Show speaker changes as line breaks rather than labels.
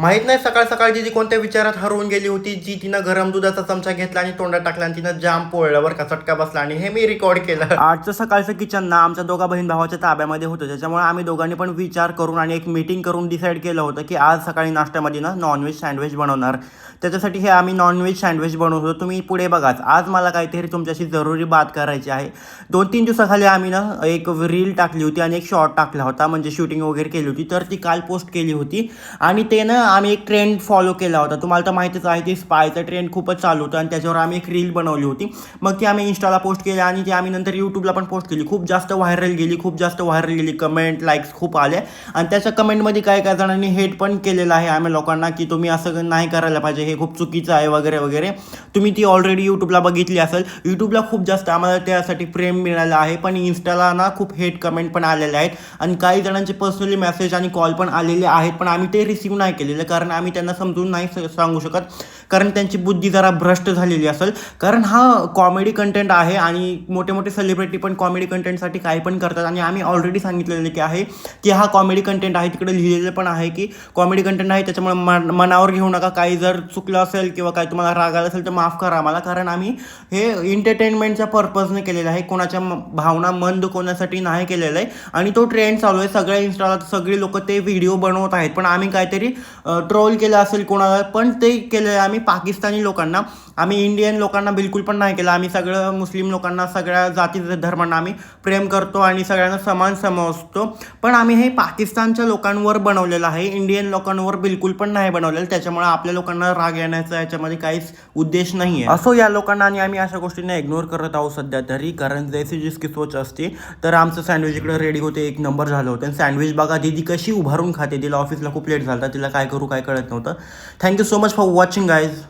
माहीत नाही सकाळ सकाळची जी कोणत्या विचारात हरवून गेली होती जी तिनं गरम दुधाचा चमचा घेतला आणि तोंडात टाकला आणि तिनं जाम पोळल्यावर का चटका बसला आणि हे मी रेकॉर्ड केलं. आजचं सकाळचं किचन ना आमच्या दोघा बहीण भावाच्या ताब्यामध्ये होतं. त्याच्यामुळे आम्ही दोघांनी पण विचार करून आणि एक मीटिंग करून डिसाईड केलं होतं की आज सकाळी नाश्त्यामध्ये ना नॉनव्हेज सँडविच बनवणार. त्याच्यासाठी हे आम्ही नॉनव्हेज सँडविच बनवतो तुम्ही पुढे बघाच. आज मला काहीतरी तुमच्याशी जरुरी बात करायची आहे. दोन तीन दिवसाखाली आम्ही ना एक रील टाकली होती आणि एक शॉर्ट टाकला होता म्हणजे शूटिंग वगैरे केली होती. तर ती काल पोस्ट केली होती. आणि ते ना आम्ही एक ट्रेंड फॉलो केला होता. तुम्हाला तर माहितीच आहे की स्पायचा ट्रेंड खूपच चालू होतं आणि त्याच्यावर आम्ही एक रील बनवली होती. मग ती आम्ही इंस्टाला पोस्ट केली आणि ती आम्ही नंतर यूट्यूबला पण पोस्ट केली. खूप जास्त व्हायरल गेली खूप जास्त व्हायरल गेली. कमेंट लाईक्स खूप आले. आणि त्याच्या कमेंटमध्ये काही काही जणांनी हेट पण केलेलं आहे आम्ही लोकांना की तुम्ही असं नाही करायला पाहिजे हे खूप चुकीचं आहे वगैरे वगैरे. तुम्ही ती ऑलरेडी यूट्यूबला बघितली असेल. यूट्यूबला खूप जास्त आम्हाला त्यासाठी प्रेम मिळालं आहे. पण इन्स्टाला ना खूप हेट कमेंट पण आलेले आहेत. आणि काही जणांचे पर्सनली मेसेज आणि कॉल पण आलेले आहेत. पण आम्ही ते रिसिव्ह नाही केलेले. कारण आम्ही त्यांना समजून नाही स- सांगू शकत. कारण त्यांची बुद्धी जरा भ्रष्ट झालेली असेल. कारण हा कॉमेडी कंटेंट आहे आणि मोठे मोठे सेलिब्रिटी पण कॉमेडी कंटेंटसाठी काही पण करतात. आणि आम्ही ऑलरेडी सांगितलेलं की आहे की हा कॉमेडी कंटेंट आहे. तिकडे लिहिलेलं पण आहे की कॉमेडी कंटेंट आहे. त्याच्यामुळे मन मनावर घेऊ नका. काही जर चुकलं असेल किंवा काही तुम्हाला राग आला असेल तर माफ करा आम्हाला. कारण आम्ही हे एंटरटेनमेंटच्या पर्पजने केलेलं आहे. कोणाच्या भावना मन दुखवण्यासाठी नाही केलेलं आहे. आणि तो ट्रेंड चालू आहे. सगळ्या इंस्टाला सगळी लोक ते व्हिडिओ बनवत आहेत. पण आम्ही काहीतरी ट्रोल केलं असेल कोणाला पण ते केलं आहे आम्ही पाकिस्तानी लोकांना. आम्ही इंडियन लोकांना बिलकुल पण नाही केलं. आम्ही सगळं मुस्लिम लोकांना सगळ्या जाती धर्मांना आम्ही प्रेम करतो आणि सगळ्यांना समान समजतो. पण आम्ही हे पाकिस्तानच्या लोकांवर बनवलेलं आहे. इंडियन लोकांवर बिलकुल पण नाही बनवलेलं. त्याच्यामुळे आपल्या लोकांना राग येण्याचा याच्यामध्ये काहीच उद्देश नाही आहे असो या लोकांना आणि आम्ही अशा गोष्टींना इग्नोर करत आहोत सध्या तरी कारण जैसी जिसकी सोच असते तर आमचं सँडविच इकडे रेडी होते. एक नंबर झालं होतं. आणि सँडविच बघा दिदी कशी उभारून खाते. तिला ऑफिसला खूप लेट झाला तिला काय करू काय कळत नव्हतं. Thank you so much for watching guys